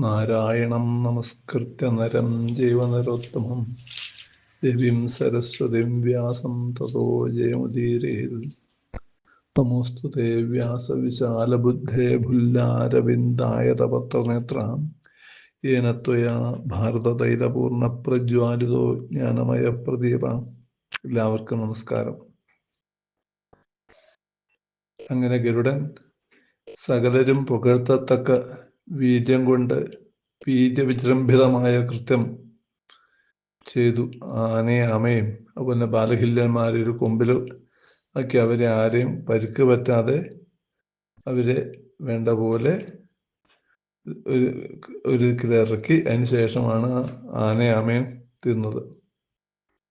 നാരായണം നമസ്കൃത്യ നരം ജീവനരോത്തമം ദേവീം സരസ്വതിം വ്യാസം തതോ ജയമുദീരേൽ തമോസ്തു തേ വ്യാസവിശാലബുദ്ധേ ഭുല്ലാരവിന്ദായ തപത്രനേത്രാം. യേന ത്വയാ ഭാരതതൈലപൂർണപ്രജ്വാലിതോ ജ്ഞാനമയ പ്രദീപ. എല്ലാവർക്കും നമസ്കാരം. അങ്ങനെ ഗരുഡൻ സകലരും പുകഴ്ത്തത്തക്ക വീര്യം കൊണ്ട് ബീജവിജൃംഭിതമായ കൃത്യം ചെയ്തു. ആനയെ അമയും അതുപോലെ ബാലഹില്യന്മാരെ ഒരു കൊമ്പിൽ ആക്കി അവരെ ആരെയും പരുക്ക് പറ്റാതെ അവരെ വേണ്ട പോലെ ഒരു ഒരു ഇറക്കി. അതിന് ശേഷമാണ് ആനയെ അമയും തീർന്നത്.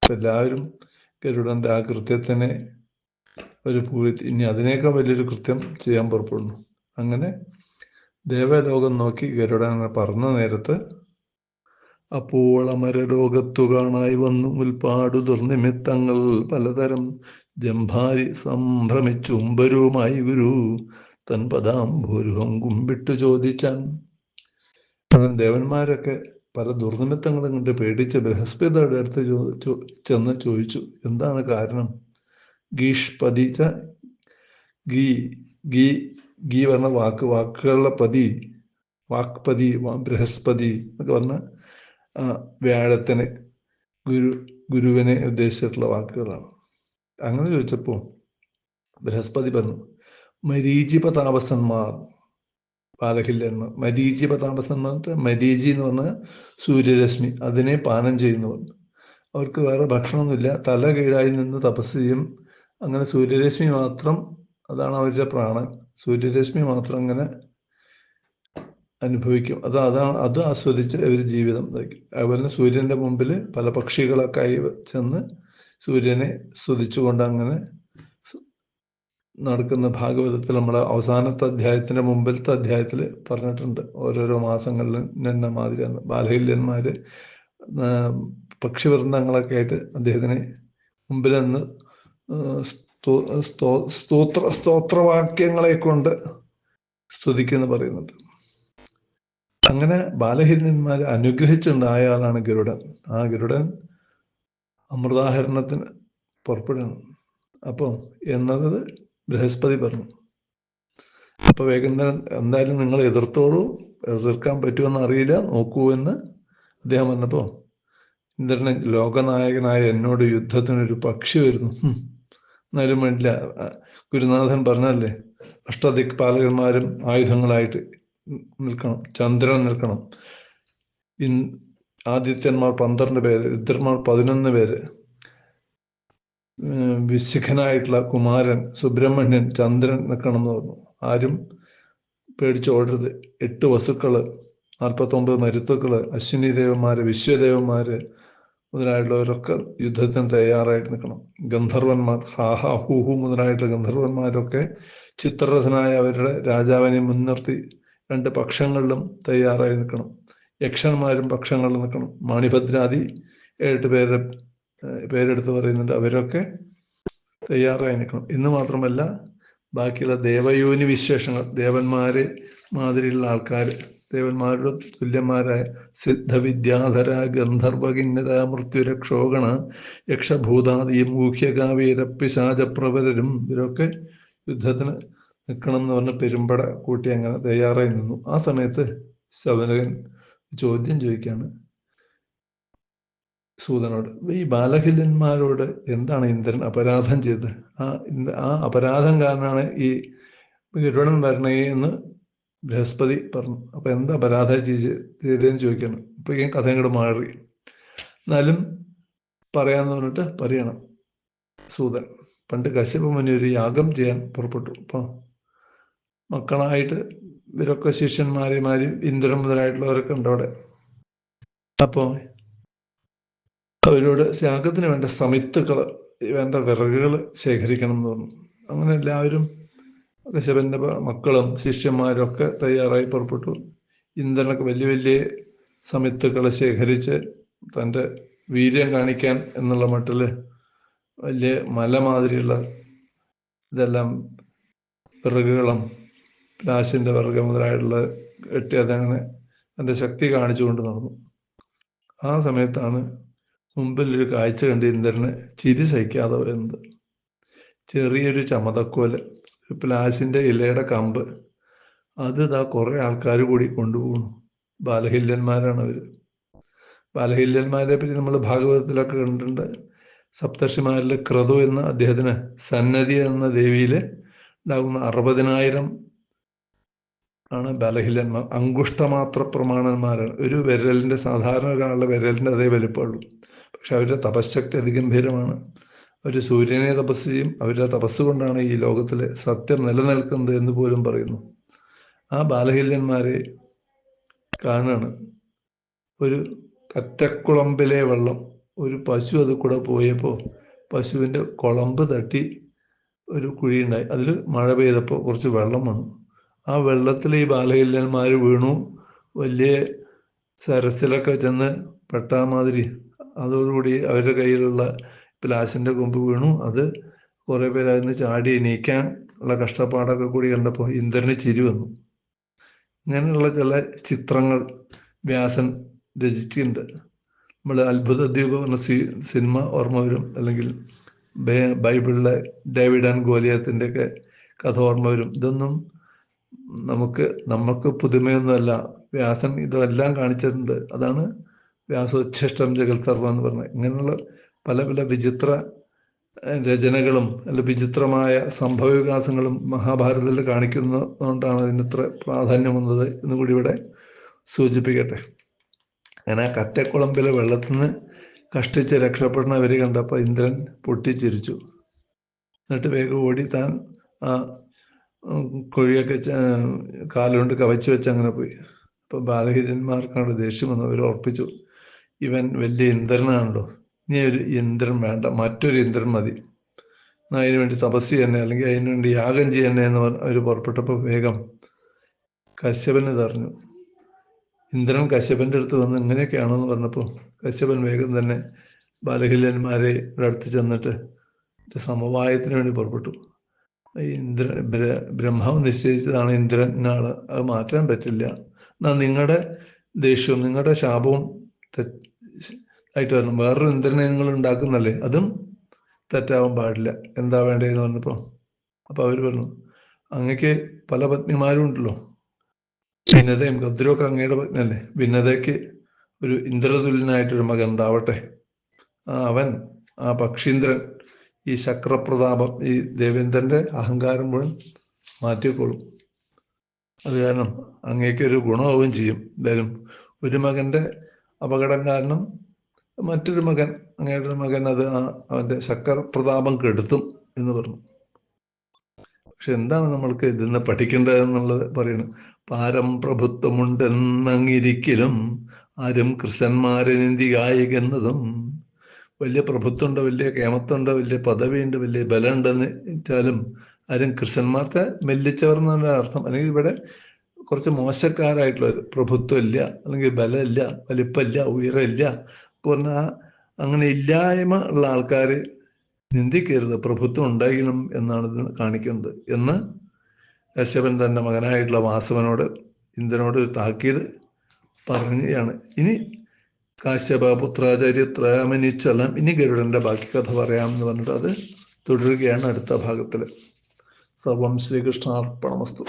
എല്ലാവരും ഗരുഡന്റെ ആ കൃത്യത്തിനെ ഒരു പൂഴ്ത്തി ഇനി അതിനേക്കാൾ വലിയൊരു കൃത്യം ചെയ്യാൻ പുറപ്പെടുന്നു. അങ്ങനെ ദേവലോകം നോക്കി ഗരുഡൻ പറഞ്ഞ നേരത്ത് അപ്പോൾ അമരലോകത്തു കാണായി വന്നു ഉൽപാടു ദുർനിമിത്തങ്ങൾ പലതരം ജംഭാരി സംഭ്രമിച്ചുംബരുമായി ഗുരു. തൻ പദാംഭൂരുഹം കുമ്പിട്ടു ചോദിച്ചാൻ. ദേവന്മാരൊക്കെ പല ദുർനിമിത്തങ്ങളും കണ്ട് പേടിച്ച് ബൃഹസ്പതിയുടെ അടുത്ത് ചെന്ന് ചോദിച്ചു എന്താണ് കാരണം? ഗീഷ്പതിച്ച ഗീ ഗീ ഗീ പറഞ്ഞ വാക്ക് വാക്കുകളുടെ പതി വാക്പതി ബൃഹസ്പതി എന്നൊക്കെ പറഞ്ഞ വ്യാഴത്തിന് ഗുരു ഗുരുവിനെ ഉദ്ദേശിച്ചിട്ടുള്ള വാക്കുകളാണ്. അങ്ങനെ ചോദിച്ചപ്പോൾ ബൃഹസ്പതി പറഞ്ഞു മരീചിപ താപസന്മാർ ബാലഹില്യന്മാർ മരീചിപ താപസന്മാർ മരീചി എന്ന് പറഞ്ഞ സൂര്യരശ്മി അതിനെ പാനം ചെയ്യുന്നവർ അവർക്ക് വേറെ ഭക്ഷണമൊന്നുമില്ല തല കീഴായി നിന്ന് തപസ് ചെയ്യും. അങ്ങനെ സൂര്യരശ്മി മാത്രം അതാണ് അവരുടെ പ്രാണൻ. സൂര്യരശ്മി മാത്രം അങ്ങനെ അനുഭവിക്കും. അത് അതാണ് അത് ആസ്വദിച്ച് അവർ ജീവിതം നയിക്കും അതുപോലെ സൂര്യന്റെ മുമ്പിൽ പല പക്ഷികളൊക്കെ ആയി ചെന്ന് സൂര്യനെ സ്തുതിച്ചുകൊണ്ട് അങ്ങനെ നടക്കുന്ന ഭാഗവതത്തിൽ നമ്മുടെ അവസാനത്തെ അധ്യായത്തിന്റെ മുമ്പിലത്തെ അധ്യായത്തിൽ പറഞ്ഞിട്ടുണ്ട്. ഓരോരോ മാസങ്ങളിൽ എന്ന മാതിരി പക്ഷി പക്ഷിവൃന്ദങ്ങളൊക്കെ ആയിട്ട് അദ്ദേഹത്തിന് മുമ്പിൽ നിന്ന് സ്തോത്ര സ്തോത്രവാക്യങ്ങളെ കൊണ്ട് സ്തുതിക്കുന്നു പറയുന്നുണ്ട്. അങ്ങനെ ബാലഹിരന്മാരെ അനുഗ്രഹിച്ചുണ്ടായ ആളാണ് ഗരുഡൻ. ആ ഗരുഡൻ അമൃതാഹരണത്തിന് പുറപ്പെടുകയാണ് അപ്പോൾ എന്നത് ബൃഹസ്പതി പറഞ്ഞു. അപ്പൊ വേഗന്തരം എന്തായാലും നിങ്ങൾ എതിർത്തോളൂ എതിർക്കാൻ പറ്റുമെന്ന് അറിയില്ല നോക്കൂ എന്ന് അദ്ദേഹം പറഞ്ഞപ്പോ ഇന്ദ്രനെ ലോകനായകനായ എന്നോട് യുദ്ധത്തിനൊരു പക്ഷി വരുന്നു. എന്നാലും വേണ്ടില്ല ഗുരുനാഥൻ പറഞ്ഞല്ലേ അഷ്ടദിക് പാലകന്മാരും ആയുധങ്ങളായിട്ട് നിൽക്കണം ചന്ദ്രൻ നിൽക്കണം. ഇൻ ആദിത്യന്മാർ പന്ത്രണ്ട് പേര് രുദ്രന്മാർ പതിനൊന്ന് പേര്. വിശിഖനായിട്ടുള്ള കുമാരൻ സുബ്രഹ്മണ്യൻ ചന്ദ്രൻ നിൽക്കണം എന്ന് പറഞ്ഞു. ആരും പേടിച്ച് ഓടരുത്. എട്ട് വസുക്കൾ നാൽപ്പത്തൊമ്പത് മരുത്തുക്കൾ അശ്വിനി ദേവന്മാര് വിശ്വദേവന്മാര് മുതലായിട്ടുള്ളവരൊക്കെ യുദ്ധത്തിന് തയ്യാറായിട്ട് നിൽക്കണം. ഗന്ധർവന്മാർ ഹാഹ ഹൂഹു മുതലായിട്ടുള്ള ഗന്ധർവന്മാരൊക്കെ ചിത്രരഥനായ അവരുടെ രാജാവിനെ മുൻനിർത്തി രണ്ട് പക്ഷങ്ങളിലും തയ്യാറായി നിൽക്കണം. യക്ഷന്മാരും പക്ഷങ്ങളിൽ നിൽക്കണം. മാണിഭദ്രാദി ഏഴെട്ട് പേരുടെ പേരെടുത്ത് പറയുന്നുണ്ട്. അവരൊക്കെ തയ്യാറായി നിൽക്കണം. ഇന്ന് മാത്രമല്ല ബാക്കിയുള്ള ദേവയോനി വിശേഷങ്ങൾ ദേവന്മാരെ മാതിരിയുള്ള ആൾക്കാർ ദേവന്മാരുടെ തുല്യന്മാരായ സിദ്ധവിദ്യാധര ഗന്ധർവകിന്നര യക്ഷഭൂതാദി മൂഹ്യകാവീരപ്പിശാചപ്രവരരും ഇവരൊക്കെ യുദ്ധത്തിന് നിൽക്കണം എന്ന് പറഞ്ഞ പെരുമ്പട കൂട്ടി അങ്ങനെ തയ്യാറായി നിന്നു. ആ സമയത്ത് ശവനകൻ ചോദ്യം ചോദിക്കുകയാണ് സൂതനോട് ഈ ബാലഹില്യന്മാരോട് എന്താണ് ഇന്ദ്രൻ അപരാധം ചെയ്തത്? ആ ആ അപരാധം കാരണമാണ് ഈ ഗരുഡൻ വരണേ എന്ന് ബൃഹസ്പതി പറഞ്ഞു. അപ്പൊ എന്താ അപരാധം ചെയ്തതെന്ന് ചോദിക്കണം. ഇപ്പൊ ഈ കഥ ഇങ്ങോട്ട് മാറി. എന്നാലും പറയാന്ന് പറഞ്ഞിട്ട് പറയണം സൂതൻ. പണ്ട് കശ്യപ മുനി ഒരു യാഗം ചെയ്യാൻ പുറപ്പെട്ടു. അപ്പൊ മക്കളായിട്ട് ഇവരൊക്കെ ശിഷ്യന്മാരിമാരും ഇന്ദ്രൻ മുതലായിട്ടുള്ളവരൊക്കെ ഉണ്ട് അവിടെ അപ്പോ അവരോട് യാഗത്തിന് വേണ്ട സമിത്തുക്കൾ വേണ്ട വിറകുകൾ ശേഖരിക്കണം എന്ന് പറഞ്ഞു. അങ്ങനെ എല്ലാവരും കശ്യപന്റെ മക്കളും ശിഷ്യന്മാരും ഒക്കെ തയ്യാറായി പുറപ്പെട്ടു. ഇന്ദ്രനൊക്കെ വലിയ വലിയ സമിത്തുക്കളെ ശേഖരിച്ച് തന്റെ വീര്യം കാണിക്കാൻ എന്നുള്ള മട്ടിൽ വലിയ മല മാതിരിയുള്ള ഇതെല്ലാം വിറകുകളും പ്ലാശിന്റെ വിറക് മുതലായിട്ടുള്ള കെട്ടി അതങ്ങനെ തന്റെ ശക്തി കാണിച്ചുകൊണ്ട് നടന്നു. ആ സമയത്താണ് മുമ്പിൽ ഒരു കാഴ്ച കണ്ട് ഇന്ദ്രന് ചിരി സഹിക്കാതെ വരുന്നത് ചെറിയൊരു ചമതക്കോൽ ഒരു പ്ലാസിന്റെ ഇലയുടെ കമ്പ്. അത് ഇതാ കുറേ ആൾക്കാർ കൂടി കൊണ്ടുപോകുന്നു. ബാലഹില്യന്മാരാണ് അവർ. ബാലഹില്യന്മാരെ പറ്റി നമ്മൾ ഭാഗവതത്തിലൊക്കെ കണ്ടിട്ടുണ്ട്. സപ്തർഷിമാരിൽ ക്രതു എന്ന അദ്ദേഹത്തിന് സന്നദ്ധി എന്ന ദേവിയിൽ ഉണ്ടാകുന്ന അറുപതിനായിരം ആണ് ബലഹീനന്മാർ അങ്കുഷ്ടമാത്ര പ്രമാണന്മാരാണ്. ഒരു വിരലിന്റെ സാധാരണ ഒരാളുടെ വിരലിന്റെ അതേ വലിപ്പമുള്ളൂ. പക്ഷെ അവരുടെ തപശക്തി അതിഗംഭീരമാണ്. അവർ സൂര്യനെ തപസ് ചെയ്യും. അവരുടെ തപസ് കൊണ്ടാണ് ഈ ലോകത്തിലെ സത്യം നിലനിൽക്കുന്നത് എന്ന് പോലും പറയുന്നു. ആ ബാലഹീല്യന്മാരെ കാണാണ്. ഒരു കറ്റക്കുളമ്പിലെ വെള്ളം ഒരു പശു അത് കൂടെ പോയപ്പോൾ പശുവിന്റെ കുളമ്പ് തട്ടി ഒരു കുഴിയുണ്ടായി. അതിൽ മഴ പെയ്തപ്പോൾ കുറച്ച് വെള്ളം വന്നു. ആ വെള്ളത്തിൽ ഈ ബാലകല്യാന്മാർ വീണു. വലിയ സരസിലൊക്കെ ചെന്ന് പെട്ടാ മാതിരി അതോടുകൂടി അവരുടെ കയ്യിലുള്ള പ്ലാശിന്റെ കൊമ്പ് വീണു. അത് കുറെ പേര് അതിന് ചാടി എണീക്കാൻ ഉള്ള കഷ്ടപ്പാടൊക്കെ കൂടി കണ്ടപ്പോൾ ഇന്ദ്രന് ചിരി വന്നു. ഇങ്ങനെയുള്ള ചില ചിത്രങ്ങൾ വ്യാസൻ രചിച്ചിട്ടുണ്ട്. നമ്മൾ അത്ഭുത ദ്വീപ് സി സിനിമ ഓർമ്മ വരും. അല്ലെങ്കിൽ ബൈബിളിലെ ഡേവിഡ് ആൻഡ് ഗോലിയത്തിന്റെ ഒക്കെ കഥ ഓർമ്മ വരും. ഇതൊന്നും നമുക്ക് നമുക്ക് പുതുമയൊന്നുമല്ല. വ്യാസൻ ഇതെല്ലാം കാണിച്ചിട്ടുണ്ട്. അതാണ് വ്യാസോച്ഛിഷ്ടം ജഗൽ സർവ എന്ന് പറഞ്ഞ ഇങ്ങനെയുള്ള പല പല വിചിത്ര രചനകളും അല്ല വിചിത്രമായ സംഭവ വികാസങ്ങളും മഹാഭാരതത്തിൽ കാണിക്കുന്നതുകൊണ്ടാണ് അതിന് ഇത്ര പ്രാധാന്യം വന്നത് എന്ന് കൂടി ഇവിടെ സൂചിപ്പിക്കട്ടെ. അങ്ങനെ ആ കറ്റക്കുളമ്പിലെ വെള്ളത്തിൽ നിന്ന് കഷ്ടിച്ച് രക്ഷപ്പെടുന്നവര് കണ്ടപ്പോൾ ഇന്ദ്രൻ പൊട്ടിച്ചിരിച്ചു. എന്നിട്ട് വേഗം ഓടി താൻ ആ കുഴിയൊക്കെ കാലുകൊണ്ട് കവച്ചു വെച്ച് അങ്ങനെ പോയി. അപ്പൊ ബാലഹിരന്മാർക്കാണ് ദേഷ്യം വന്നു അവർ ഉറപ്പിച്ചു. ഇവൻ വലിയ ഇന്ദ്രനാണല്ലോ. നീ ഒരു ഇന്ദ്രൻ വേണ്ട മറ്റൊരു ഇന്ദ്രൻ മതി. അതിനു വേണ്ടി തപസ് ചെയ്യണേ അല്ലെങ്കിൽ അതിനു വേണ്ടി യാഗം ചെയ്യണേ എന്ന് അവർ പുറപ്പെട്ടപ്പോൾ വേഗം കശ്യപന് തറഞ്ഞു ഇന്ദ്രൻ കശ്യപന്റെ അടുത്ത് വന്ന് ഇങ്ങനെയൊക്കെയാണെന്ന് പറഞ്ഞപ്പോൾ കശ്യപൻ വേഗം തന്നെ ബാലഹില്യന്മാരെ അടുത്ത് ചെന്നിട്ട് സമവായത്തിന് വേണ്ടി പുറപ്പെട്ടു. ഇന്ദ്രൻ ബ്രഹ്മാവ് നിശ്ചയിച്ചതാണ് ഇന്ദ്രനാൾ അത് മാറ്റാൻ പറ്റില്ല. എന്നാ നിങ്ങളുടെ ദേഷ്യവും നിങ്ങളുടെ ശാപവും ആയിട്ട് വരണം. വേറൊരു ഇന്ദ്രനെ നിങ്ങൾ ഉണ്ടാക്കുന്നല്ലേ? അതും തെറ്റാവാൻ പാടില്ല. എന്താ വേണ്ടതെന്ന് പറഞ്ഞപ്പോ അപ്പൊ അവർ പറഞ്ഞു അങ്ങക്ക് പല പത്നിമാരും ഉണ്ടല്ലോ. ഭിന്നതയും ഗദ്രൊക്കെ അങ്ങയുടെ പത്നിയല്ലേ? ഭിന്നതയ്ക്ക് ഒരു ഇന്ദ്രതുല്യനായിട്ടൊരു മകൻ ഉണ്ടാവട്ടെ. ആ അവൻ ആ പക്ഷീന്ദ്രൻ ഈ ശക്രപ്രതാപം ഈ ദേവേന്ദ്രന്റെ അഹങ്കാരം മുഴുവൻ മാറ്റിക്കോളും. അത് കാരണം അങ്ങേക്കൊരു ഗുണമാവുകയും ചെയ്യും. എന്തായാലും ഒരു മകന്റെ അപകടം കാരണം മറ്റൊരു മകൻ അങ്ങയുടെ മകൻ അത് അവന്റെ ശക്കർ പ്രതാപം കെടുത്തും എന്ന് പറഞ്ഞു. പക്ഷെ എന്താണ് നമ്മൾക്ക് ഇതിന്ന് പഠിക്കേണ്ടത് എന്നുള്ളത് പറയുന്നത് പാരം പ്രഭുത്വമുണ്ടെന്നങ്ങിരിക്കലും ആരും കൃഷ്ണന്മാരെ നിന്ദികായികെന്നതും വലിയ പ്രഭുത്വമുണ്ട് വലിയ കേമത്തുണ്ടോ വലിയ പദവിയുണ്ട് വലിയ ബലമുണ്ടെന്ന് വെച്ചാലും ആരും കൃഷ്ണന്മാർത്തെ മെല്ലിച്ചവർ എന്നുള്ള അർത്ഥം. അല്ലെങ്കിൽ ഇവിടെ കുറച്ച് മോശക്കാരായിട്ടുള്ള പ്രഭുത്വം ഇല്ല അല്ലെങ്കിൽ ബലമില്ല വലിപ്പമില്ല ഉയരമില്ല. പറഞ്ഞാൽ അങ്ങനെ ഇല്ലായ്മ ഉള്ള ആൾക്കാർ നിന്ദിക്കരുത്. പ്രഭുത്വം ഉണ്ടാകണം എന്നാണ് ഇത് കാണിക്കുന്നത്. എന്ന് യശവൻ തന്റെ മകനായിട്ടുള്ള വാസവനോട് ഇന്ദ്രനോട് ഒരു താക്കീത് പറയുകയാണ് ഇനി കാശ്യപ പുത്രാചരിത്രമനിച്ചലം ഇനി ഗരുഡന്റെ ബാക്കി കഥ പറയാമെന്ന് പറഞ്ഞിട്ട് അത് തുടരുകയാണ് അടുത്ത ഭാഗത്തിൽ സർവം ശ്രീകൃഷ്ണാർപ്പണമസ്തു.